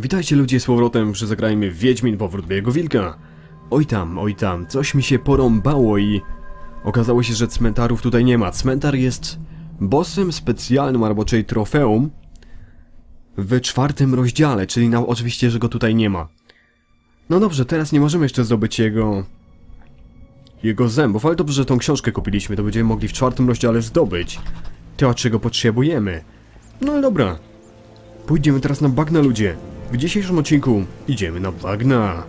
Witajcie ludzie z powrotem przy zagrajmy Wiedźmin Powrót Białego Wilka. Oj tam, oj tam, coś mi się porąbało i... Okazało się, że cmentarów tutaj nie ma. Cmentar jest bossem specjalnym, albo czyli trofeum w czwartym rozdziale, czyli na, oczywiście, że go tutaj nie ma. No dobrze, teraz nie możemy jeszcze zdobyć jego... jego zębów, ale dobrze, że tą książkę kupiliśmy, to będziemy mogli w czwartym rozdziale zdobyć to, czego potrzebujemy. No dobra, Pójdziemy teraz na bagna, ludzie. W dzisiejszym odcinku idziemy na bagna.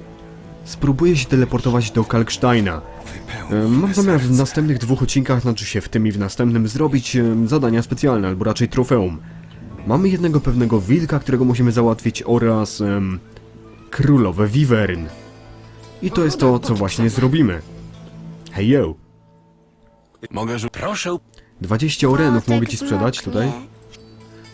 Spróbuję się teleportować do Kalksteina. E, Mam zamiar w następnych dwóch odcinkach, znaczy się w tym i w następnym, zrobić e, zadania specjalne, albo raczej trofeum. Mamy jednego pewnego wilka, którego musimy załatwić oraz... em, królowe Wivern. I to jest to, co właśnie zrobimy. Hej yo, Mogę rzu- Proszę. 20 orenów mogę Kotek ci sprzedać tutaj?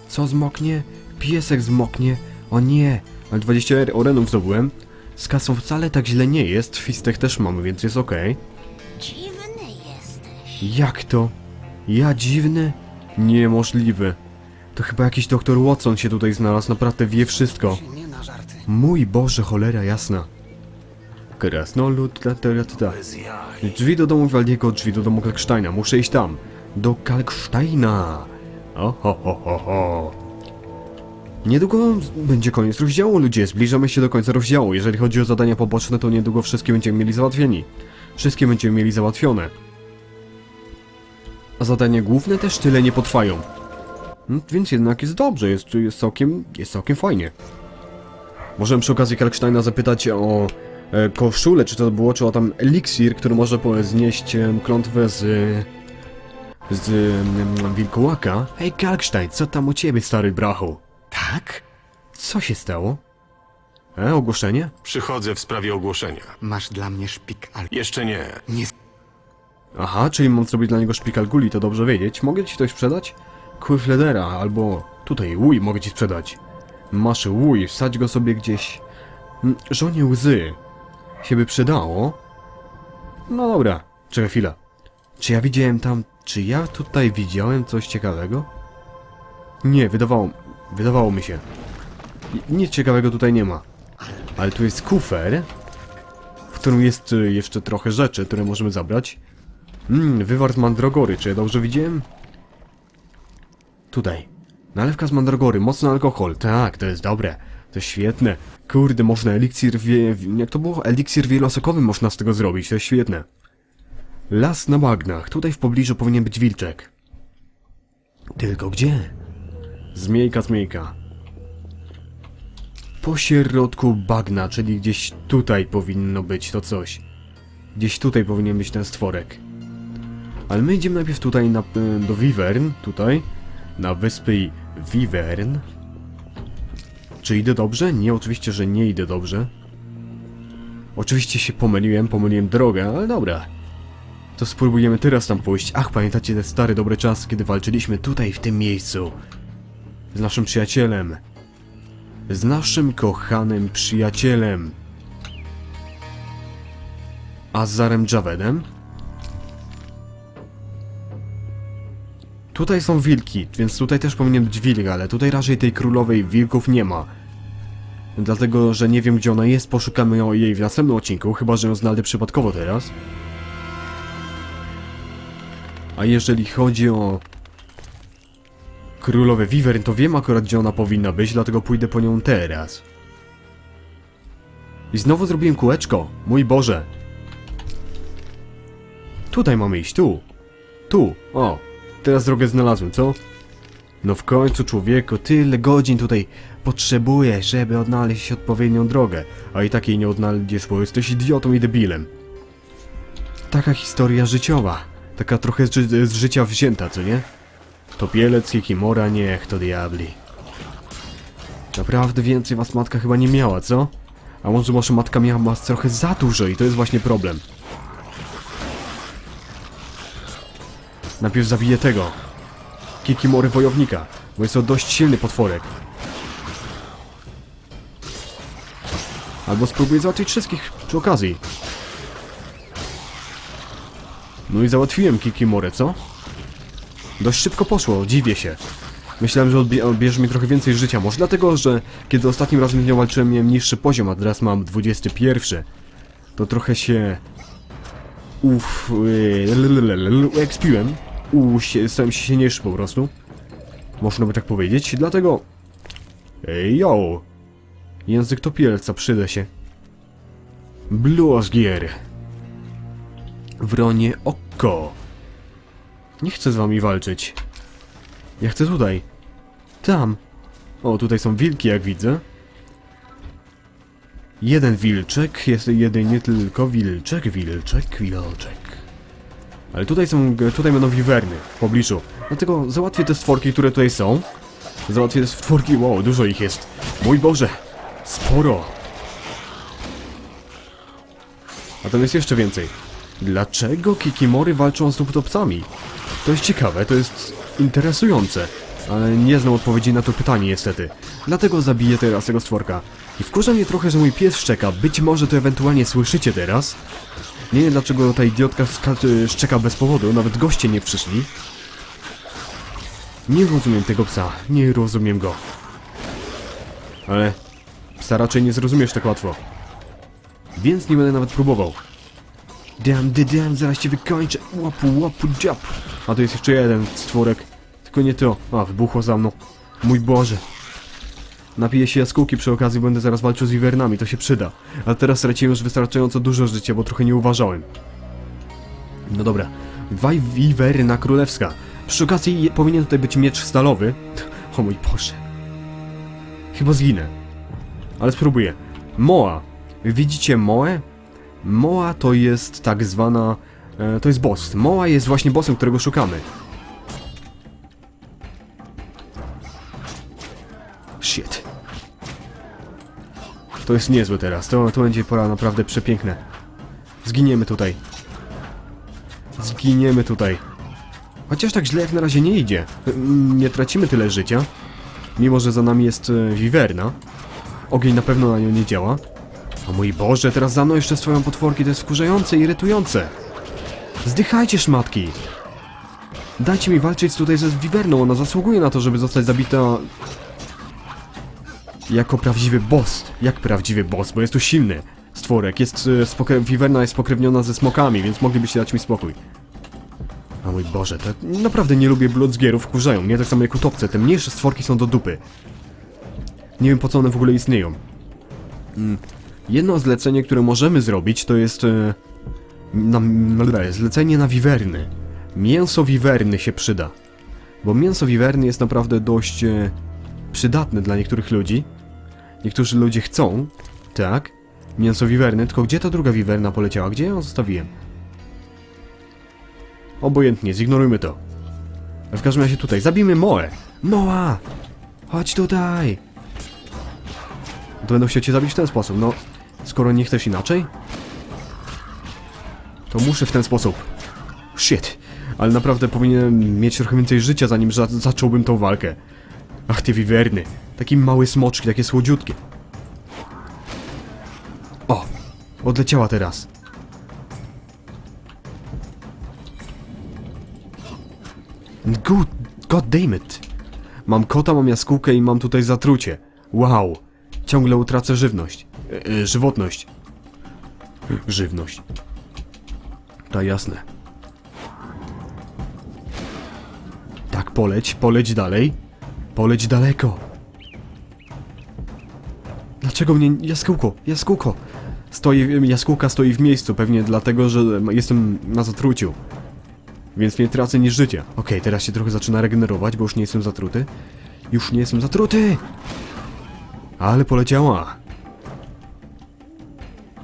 Co zmoknie? Piesek zmoknie? O nie! Ale 20 er- orenów zdobyłem. Z kasą wcale tak źle nie jest, fistek też mamy, więc jest okej. Dziwny jesteś. Jak to? Ja dziwny? Niemożliwe. To chyba jakiś doktor Watson się tutaj znalazł, naprawdę wie wszystko. Nie na żarty. Mój Boże, cholera jasna. Krasnolud, ta, ta, ta, ta. Drzwi do domu Waldiego, drzwi do domu Kalksteina. Muszę iść tam. Do Kalksteina. O, ho, ho, ho, ho. Niedługo będzie koniec rozdziału, ludzie. Zbliżamy się do końca rozdziału. Jeżeli chodzi o zadania poboczne, to niedługo wszystkie będziemy mieli załatwieni. Wszystkie będziemy mieli załatwione. A zadania główne też tyle nie potrwają. Hmm, Więc jednak jest dobrze, jest, jest całkiem, jest całkiem fajnie. Możemy przy okazji Kalksteina zapytać o e, koszulę, czy to było, czy o tam eliksir, który może znieść e, klątwę z... z mm, wilkołaka. Hej Kalkstein, co tam u ciebie, stary brachu? Tak? Co się stało? E, ogłoszenie? Przychodzę w sprawie ogłoszenia. Masz dla mnie szpik al... Jeszcze nie. Nie Aha, czyli mam zrobić dla niego szpikal guli, to dobrze wiedzieć. Mogę ci coś sprzedać? Quiff Ledera, albo tutaj łój mogę ci sprzedać. Masz łój, wsadź go sobie gdzieś. Mm, Żonie łzy. Się by przydało. No dobra, czekaj chwilę. Czy ja widziałem tam... Czy ja tutaj widziałem coś ciekawego? Nie, wydawało... Wydawało mi się. Nic ciekawego tutaj nie ma. Ale tu jest kufer, w którym jest y, jeszcze trochę rzeczy, które możemy zabrać. Mmm, wywar z mandragory, czy ja dobrze widziałem? Tutaj. Nalewka z mandragory, mocny alkohol. Tak, to jest dobre. To świetne. Kurde, można eliksir wie... Jak to było? Eliksir wielosokowy można z tego zrobić, to jest świetne. Las na bagnach. Tutaj w pobliżu powinien być wilczek. Tylko gdzie? Zmiejka, zmiejka. Po środku bagna, czyli gdzieś tutaj powinno być to coś. Gdzieś tutaj powinien być ten stworek. Ale my idziemy najpierw tutaj na, y, do Vivern, tutaj, na wyspy Vivern. Czy idę dobrze? Nie, oczywiście, że nie idę dobrze. Oczywiście się pomyliłem, pomyliłem drogę, ale dobra. To spróbujemy teraz tam pójść. Ach, pamiętacie te stare dobre czasy, kiedy walczyliśmy tutaj, w tym miejscu. Z naszym przyjacielem. Z naszym kochanym przyjacielem. Azarem Javedem? Tutaj są wilki, więc tutaj też powinien być wilk, ale tutaj raczej tej królowej wilków nie ma. Dlatego, że nie wiem gdzie ona jest, poszukamy ją- jej w następnym odcinku, chyba że ją znajdę przypadkowo teraz. A jeżeli chodzi o królowę Vivern, to wiem akurat gdzie ona powinna być, dlatego pójdę po nią teraz. I znowu zrobiłem kółeczko, mój Boże. Tutaj mamy iść, tu. Tu, o. Teraz drogę znalazłem, co? No w końcu człowieku, tyle godzin tutaj potrzebujesz, żeby odnaleźć odpowiednią drogę, a i tak jej nie odnajdziesz, bo jesteś idiotą i debilem. Taka historia życiowa. Taka trochę z życia wzięta, co nie? Topielec, Hikimora, niech to diabli. Naprawdę więcej was matka chyba nie miała, co? A może może matka miała was trochę za dużo i to jest właśnie problem. Najpierw zabiję tego. Kikimory wojownika, bo jest to dość silny potworek. Albo spróbuję załatwić wszystkich przy okazji. No i załatwiłem Kikimorę, co? Dość szybko poszło, dziwię się. Myślałem, że odbie- odbierze mi trochę więcej życia. Może dlatego, że kiedy ostatnim razem z nią walczyłem, miałem niższy poziom, a teraz mam 21. To trochę się... Uff... Yy, ekspiłem. Stałem się silniejszy po prostu. Można by tak powiedzieć, dlatego... Ej, yo! Język topielca przyda się. Bluzgier. Wronie oko. Nie chcę z wami walczyć. Ja chcę tutaj. Tam. O, tutaj są wilki, jak widzę. Jeden wilczek, jest jedynie tylko wilczek, wilczek, wilczek. Ale tutaj są, tutaj będą wiwerny w pobliżu. Dlatego załatwię te stworki, które tutaj są. Załatwię te stworki, wow, dużo ich jest. Mój Boże, sporo. A tam jest jeszcze więcej. Dlaczego kikimory walczą z duptopcami? To jest ciekawe, to jest interesujące. Ale nie znam odpowiedzi na to pytanie niestety. Dlatego zabiję teraz tego stworka. I wkurza mnie trochę, że mój pies szczeka. Być może to ewentualnie słyszycie teraz. Nie wiem dlaczego ta idiotka y, szczeka bez powodu, nawet goście nie przyszli. Nie rozumiem tego psa, nie rozumiem go. Ale psa raczej nie zrozumiesz tak łatwo. Więc nie będę nawet próbował. Dam, dam, zaraz cię wykończę. Łapu, łapu, dziap. A to jest jeszcze jeden stworek. Tylko nie to. A, wybuchło za mną. Mój Boże. Napiję się jaskółki przy okazji, będę zaraz walczył z wiwernami, to się przyda. A teraz straciłem już wystarczająco dużo życia, bo trochę nie uważałem. No dobra. Dwa wiwerna królewska. Przy okazji powinien tutaj być miecz stalowy. O mój Boże. Chyba zginę. Ale spróbuję. Moa. Widzicie Moę? Moa to jest tak zwana... E, to jest boss. Moa jest właśnie bossem, którego szukamy. Shit. To jest niezłe teraz. To, to będzie pora naprawdę przepiękne. Zginiemy tutaj. Zginiemy tutaj. Chociaż tak źle jak na razie nie idzie. Mm, Nie tracimy tyle życia. Mimo, że za nami jest e, wiwerna. Ogień na pewno na nią nie działa. O mój Boże, teraz za mną jeszcze swoją potworki, to jest wkurzające irytujące. Zdychajcie, szmatki! Dajcie mi walczyć tutaj ze wiwerną, ona zasługuje na to, żeby zostać zabita... Jako prawdziwy boss. Jak prawdziwy boss, bo jest tu silny. Stworek, jest... e, spokre- Wiwerna jest spokrewniona ze smokami, więc moglibyście dać mi spokój. A mój Boże, naprawdę nie lubię blodzgierów, wkurzają mnie tak samo jak utopce, te mniejsze stworki są do dupy. Nie wiem po co one w ogóle istnieją. Mm. Jedno zlecenie, które możemy zrobić, to jest... E, na, na, zlecenie na wiwerny. Mięso wiwerny się przyda. Bo mięso wiwerny jest naprawdę dość e, przydatne dla niektórych ludzi. Niektórzy ludzie chcą, tak, mięso wiwerny, tylko gdzie ta druga wiwerna poleciała? Gdzie ją zostawiłem? Obojętnie, zignorujmy to. W każdym razie tutaj, zabijmy Moę! Moa! Chodź tutaj! To będą chciał cię zabić w ten sposób, no... Skoro nie chcesz inaczej? To muszę w ten sposób. Shit! Ale naprawdę powinienem mieć trochę więcej życia, zanim za zacząłbym tą walkę. Ach, te wiwerny. Takie małe smoczki, takie słodziutkie. O! Odleciała teraz. Good, god damn it. Mam kota, mam jaskółkę i mam tutaj zatrucie. Wow. Ciągle utracę żywność. E, e, żywotność. Żywność. To jasne. Tak, poleć, poleć dalej. Poleć daleko. Dlaczego mnie... Jaskółko, jaskółko. Stoi, jaskółka stoi w miejscu, pewnie dlatego, że jestem na zatruciu. Więc nie tracę niż życia. Okej, teraz się trochę zaczyna regenerować, bo już nie jestem zatruty. Już nie jestem zatruty! Ale poleciała.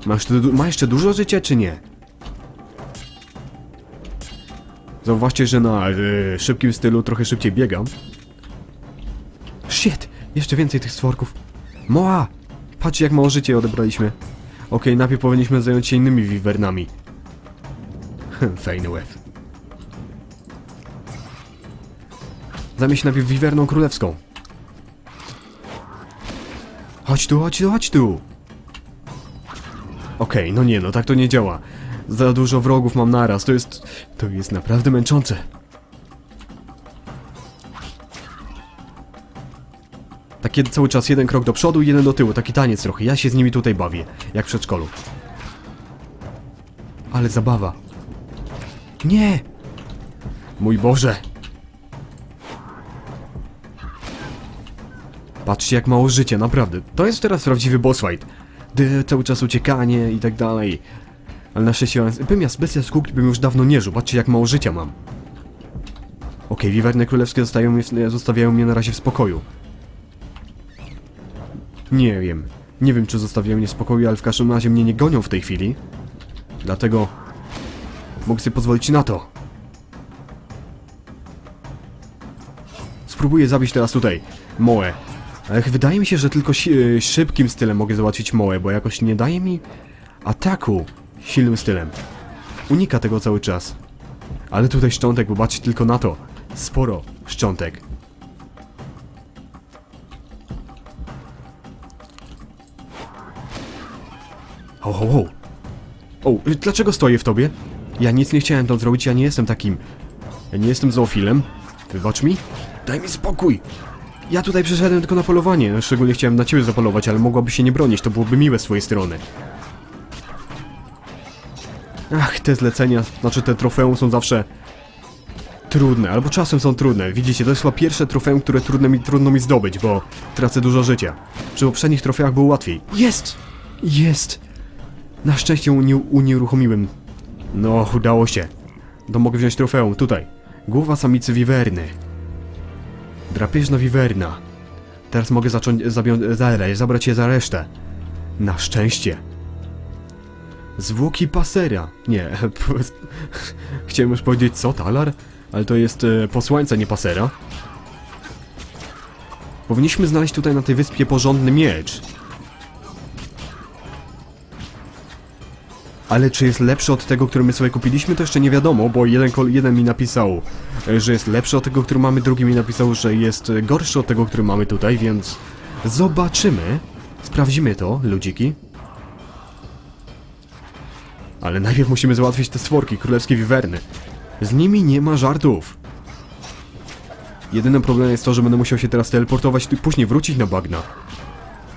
Masz jeszcze, ma jeszcze dużo życia, czy nie? Zauważcie, że na e, szybkim stylu trochę szybciej biegam. Shit! Jeszcze więcej tych stworków. Moa! Patrz jak mało życia odebraliśmy. Okej, najpierw powinniśmy zająć się innymi wiwernami. Fajny łeb. Zajmę się najpierw wiwerną królewską. Chodź tu, chodź tu, chodź tu! Okej, no nie, no tak to nie działa. Za dużo wrogów mam naraz, to jest... To jest naprawdę męczące. Takie cały czas jeden krok do przodu, jeden do tyłu, taki taniec trochę. Ja się z nimi tutaj bawię, jak w przedszkolu. Ale zabawa. Nie! Mój Boże! Patrzcie jak mało życia, naprawdę. To jest teraz prawdziwy boss fight. Cały czas uciekanie i tak dalej. Ale na szczęście bym ja bestia z kukli bym już dawno nie żył. Patrzcie jak mało życia mam. Okej, wiwerny królewskie zostawiają mnie, zostawiają mnie na razie w spokoju. Nie wiem. Nie wiem czy zostawiają mnie w spokoju, ale w każdym razie mnie nie gonią w tej chwili. Dlatego mogę sobie pozwolić na to. Spróbuję zabić teraz tutaj Moe. Ale wydaje mi się, że tylko si y, szybkim stylem mogę załatwić Moe, bo jakoś nie daje mi ataku silnym stylem. Unika tego cały czas. Ale tutaj szczątek, bo patrzcie tylko na to. Sporo szczątek. Ho, ho, ho. O, y, dlaczego stoję w tobie? Ja nic nie chciałem tam zrobić, ja nie jestem takim... Ja nie jestem zoofilem. Wybacz mi? Daj mi spokój! Ja tutaj przyszedłem tylko na polowanie, szczególnie chciałem na ciebie zapolować, ale mogłaby się nie bronić, to byłoby miłe z twojej strony. Ach, te zlecenia, znaczy te trofeum są zawsze trudne, albo czasem są trudne. Widzicie, to jest chyba pierwsze trofeum, które trudno mi, trudno mi zdobyć, bo tracę dużo życia. Przy poprzednich trofeach było łatwiej. Jest! Jest! Na szczęście unie, unieruchomiłem. No, udało się. To mogę wziąć trofeum, tutaj. Głowa samicy wiwerny. Drapieżna wiwerna. Teraz mogę zacząć zabrać je za resztę. Na szczęście. Zwłoki pasera. Nie, chciałem już powiedzieć co, talar? Ale to jest e, posłańca, nie pasera. Powinniśmy znaleźć tutaj na tej wyspie porządny miecz. Ale czy jest lepszy od tego, który my sobie kupiliśmy, to jeszcze nie wiadomo, bo jeden, jeden mi napisał, e, że jest lepszy od tego, który mamy, drugi mi napisał, że jest e, gorszy od tego, który mamy tutaj, więc zobaczymy. Sprawdzimy to, ludziki. Ale najpierw musimy załatwić te stworki, królewskie wiwerny. Z nimi nie ma żartów. Jedynym problemem jest to, że będę musiał się teraz teleportować i później wrócić na bagna.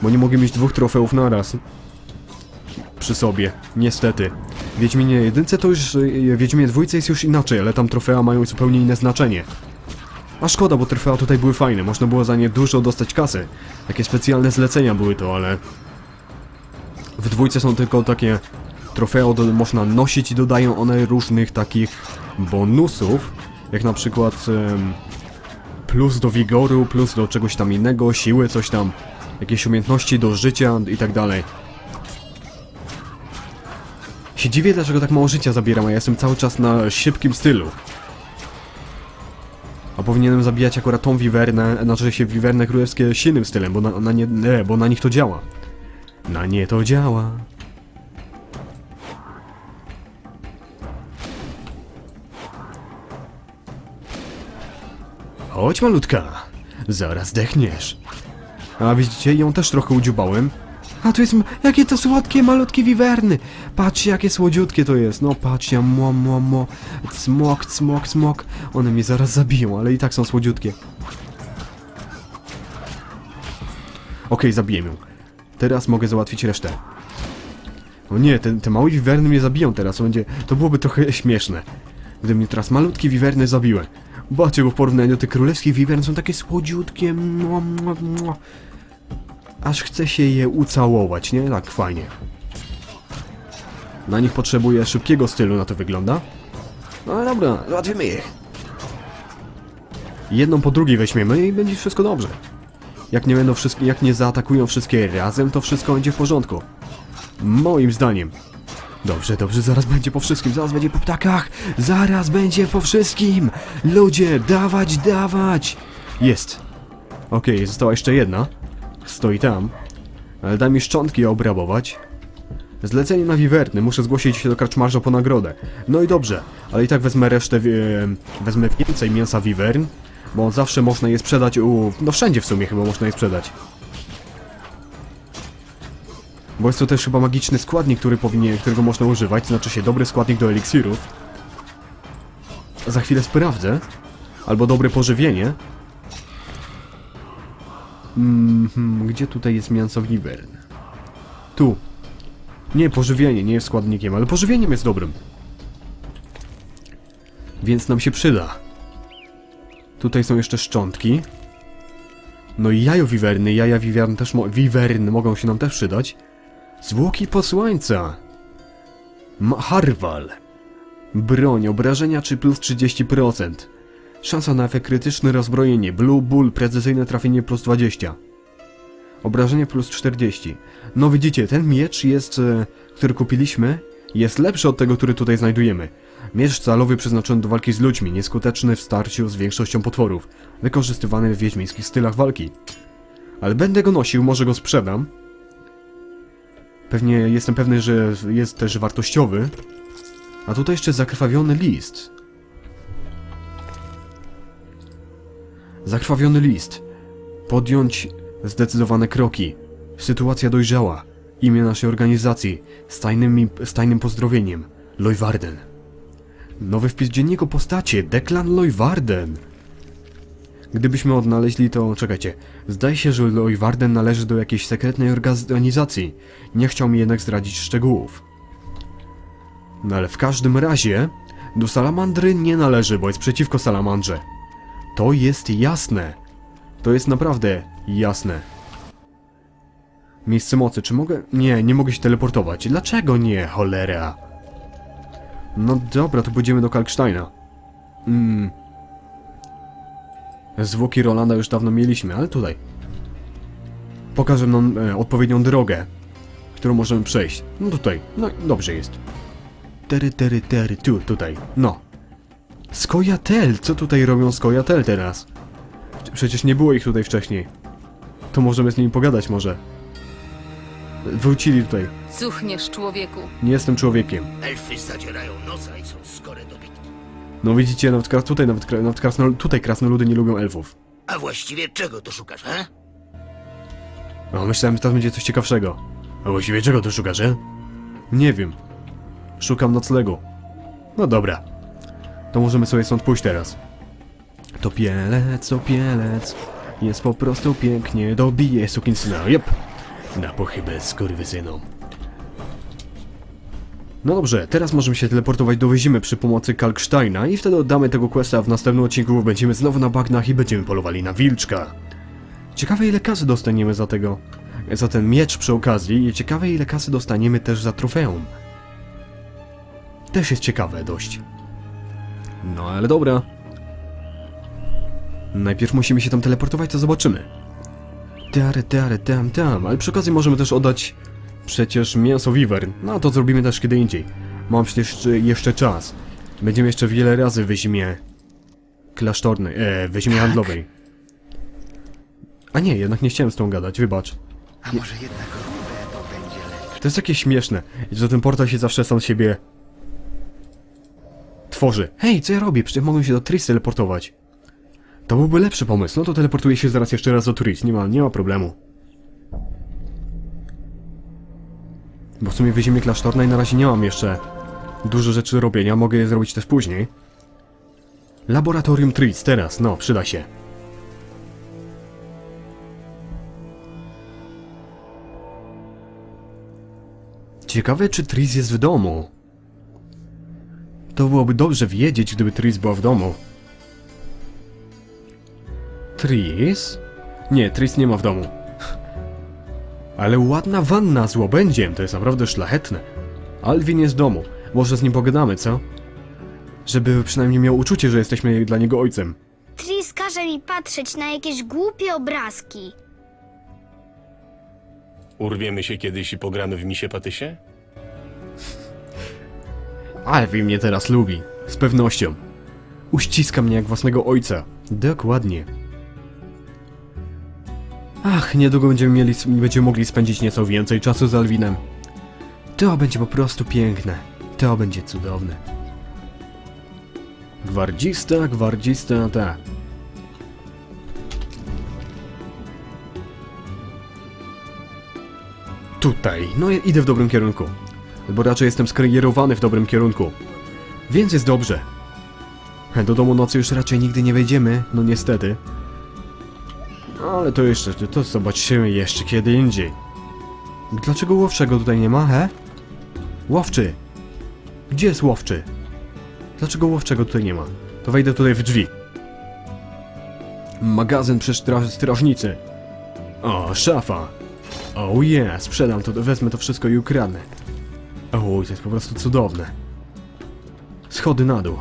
Bo nie mogę mieć dwóch trofeów naraz przy sobie, niestety. W Wiedźminie jedynce to już, y, w Wiedźminie dwójce jest już inaczej, ale tam trofea mają zupełnie inne znaczenie. A szkoda, bo trofea tutaj były fajne, można było za nie dużo dostać kasy. Takie specjalne zlecenia były to, ale... W dwójce są tylko takie trofea, można nosić i dodają one różnych takich bonusów, jak na przykład plus do wigoru, plus do czegoś tam innego, siły, coś tam, jakieś umiejętności do życia i tak dalej. Się dziwię, dlaczego tak mało życia zabieram, a ja jestem cały czas na szybkim stylu. A powinienem zabijać akurat tą wiwernę, znaczy się wiwernę królewskie silnym stylem, bo na, na nie, nie, bo na nich to działa. Na nie to działa. Chodź malutka, zaraz dechniesz. A widzicie, ją też trochę udziubałem. A to jest, jakie to słodkie, malutkie wiwerny. Patrzcie, jakie słodziutkie to jest. No patrzcie, mo, mo, mo. Cmok, cmok, cmok. One mnie zaraz zabiją, ale i tak są słodziutkie. Okej, zabiję ją. Teraz mogę załatwić resztę. O nie, te, te małe wiwerny mnie zabiją teraz, będzie, to byłoby trochę śmieszne. Gdyby mnie teraz malutkie wiwerny zabiły. Zobaczcie, bo w porównaniu do tych królewskich wiwern są takie słodziutkie. Mua, mua, mua. Aż chce się je ucałować, nie? Tak, fajnie. Na nich potrzebuję szybkiego stylu, na to wygląda. No dobra, załatwimy ich. Jedną po drugiej weźmiemy i będzie wszystko dobrze. Jak nie będą wszystkie, jak nie zaatakują wszystkie razem, to wszystko będzie w porządku. Moim zdaniem. Dobrze, dobrze, zaraz będzie po wszystkim, zaraz będzie po ptakach, zaraz będzie po wszystkim! Ludzie, dawać, dawać! Jest. Okej, została jeszcze jedna. Stoi tam. Ale daj mi szczątki obrabować. Zlecenie na wiwerny, muszę zgłosić się do karczmarza po nagrodę. No i dobrze, ale i tak wezmę resztę, wi- wezmę więcej mięsa wiwern, bo zawsze można je sprzedać u... no wszędzie w sumie chyba można je sprzedać. Bo jest to też chyba magiczny składnik, który powinien, którego można używać, znaczy się dobry składnik do eliksirów. Za chwilę sprawdzę. Albo dobre pożywienie. Mhm, gdzie tutaj jest mięso wiwern? Tu. Nie, pożywienie nie jest składnikiem, ale pożywieniem jest dobrym. Więc nam się przyda. Tutaj są jeszcze szczątki. No i jajo wiwerny, jaja wiwern też mo wiwerny mogą się nam też przydać. Zwłoki posłańca. Harwal. Broń, obrażenia czy plus 30%. Szansa na efekt krytyczny, rozbrojenie, blue bull, precyzyjne trafienie plus 20. Obrażenie plus 40. No widzicie, ten miecz jest, e, który kupiliśmy, jest lepszy od tego, który tutaj znajdujemy. Miecz calowy przeznaczony do walki z ludźmi, nieskuteczny w starciu z większością potworów, wykorzystywany w wiedźmińskich stylach walki. Ale będę go nosił, może go sprzedam. Pewnie jestem pewny, że jest też wartościowy. A tutaj jeszcze zakrwawiony list. Zakrwawiony list. Podjąć zdecydowane kroki. Sytuacja dojrzała. Imię naszej organizacji. Z, tajnymi, z tajnym pozdrowieniem. Lojwarden. Nowy wpis w dzienniku postacie. Declan Lojwarden. Gdybyśmy odnaleźli to... Czekajcie. Zdaje się, że Lojwarden należy do jakiejś sekretnej organizacji. Nie chciał mi jednak zdradzić szczegółów. No ale w każdym razie... Do salamandry nie należy, bo jest przeciwko salamandrze. To jest jasne. To jest naprawdę jasne. Miejsce mocy, czy mogę... Nie, nie mogę się teleportować. Dlaczego nie, cholera? No dobra, to pójdziemy do Kalksteina. Mm. Zwłoki Rolanda już dawno mieliśmy, ale tutaj. Pokażę nam e, odpowiednią drogę, którą możemy przejść. No tutaj, no dobrze jest. Tery, tery, tery, tu, tutaj, no. Skojatel! Co tutaj robią Skojatel teraz? Przecież nie było ich tutaj wcześniej. To możemy z nimi pogadać może. Wrócili tutaj. Cuchniesz, człowieku. Nie jestem człowiekiem. Elfy zadzierają nosa i są skore do bitki. No widzicie, nawet kras- tutaj nawet, kra- nawet krasno, tutaj krasnoludy nie lubią elfów. A właściwie czego tu szukasz, he? No myślałem, że teraz będzie coś ciekawszego. A właściwie czego tu szukasz, e? Nie wiem. Szukam noclegu. No dobra. To możemy sobie stąd pójść teraz. To pielec, to pielec. Jest po prostu pięknie, dobije sukinsyna. Jep. Na pochybę skurwysynom. No dobrze, teraz możemy się teleportować do Wyzimy przy pomocy Kalksteina i wtedy oddamy tego questa, w następnym odcinku będziemy znowu na bagnach i będziemy polowali na wilczka. Ciekawe ile kasy dostaniemy za tego, za ten miecz przy okazji i ciekawe ile kasy dostaniemy też za trofeum. Też jest ciekawe dość. No ale dobra. Najpierw musimy się tam teleportować, to zobaczymy. Tare, tare, tam, tam, ale przy okazji możemy też oddać przecież mięso wiwern. No to zrobimy też kiedy indziej. Mam przecież jeszcze- czas. Będziemy jeszcze wiele razy w zimie klasztornej, e, w zimie handlowej. A nie, jednak nie chciałem z tą gadać, wybacz. A może jednak rubę to będzie. To jest jakieś śmieszne, że ten portal się zawsze sam siebie tworzy. Hej, co ja robię? Przecież mogę się do Tris teleportować. To byłby lepszy pomysł. No to teleportuję się zaraz jeszcze raz do Tris, nie ma, nie ma problemu. Bo w sumie w ziemi klasztornej na razie nie mam jeszcze dużo rzeczy do robienia, mogę je zrobić też później. Laboratorium Tris, teraz, no, przyda się. Ciekawe, czy Tris jest w domu. To byłoby dobrze wiedzieć, gdyby Tris była w domu. Tris? Nie, Tris nie ma w domu. Ale ładna wanna z łobędziem, to jest naprawdę szlachetne. Alvin jest w domu. Może z nim pogadamy, co? Żeby przynajmniej miał uczucie, że jesteśmy dla niego ojcem. Tris każe mi patrzeć na jakieś głupie obrazki. Urwiemy się kiedyś i pogramy w misie patysie? Alvin mnie teraz lubi. Z pewnością. Uściska mnie jak własnego ojca. Dokładnie. Ach, niedługo będziemy, mieli, będziemy mogli spędzić nieco więcej czasu z Alwinem. To będzie po prostu piękne. To będzie cudowne. Gwardzista, gwardzista, ta. Tutaj. No idę w dobrym kierunku. Bo raczej jestem skierowany w dobrym kierunku. Więc jest dobrze. Do domu nocy już raczej nigdy nie wejdziemy, no niestety. Ale to jeszcze, to zobaczymy jeszcze kiedy indziej. Dlaczego łowczego tutaj nie ma, he? Łowczy! Gdzie jest łowczy? Dlaczego łowczego tutaj nie ma? To wejdę tutaj w drzwi. Magazyn przy stra- strażnicy. O, szafa. Oh yeah, sprzedam to, wezmę to wszystko i ukradnę. O, to jest po prostu cudowne. Schody na dół.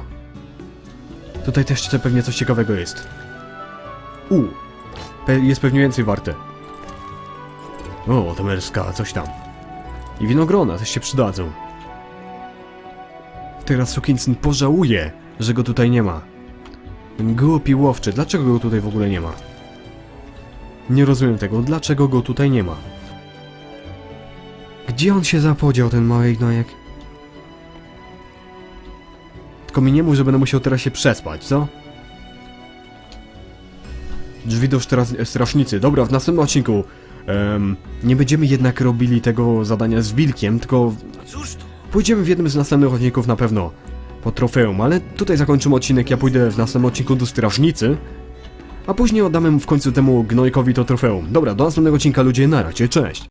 Tutaj też jeszcze pewnie coś ciekawego jest. U, pe jest pewnie więcej warte. O, temerska, coś tam. I winogrona też się przydadzą. Teraz Sukinsyn pożałuje, że go tutaj nie ma. Głupi łowczy, dlaczego go tutaj w ogóle nie ma? Nie rozumiem tego, dlaczego go tutaj nie ma? Gdzie on się zapodział, ten mały gnojek? Tylko mi nie mów, że będę musiał teraz się przespać, co? Drzwi do strasznicy. Dobra, w następnym odcinku em, nie będziemy jednak robili tego zadania z wilkiem, tylko? Pójdziemy w jednym z następnych odcinków na pewno po trofeum, ale tutaj zakończymy odcinek, ja pójdę w następnym odcinku do strażnicy, a później oddamy w końcu temu gnojkowi to trofeum. Dobra, do następnego odcinka ludzie, na razie, cześć!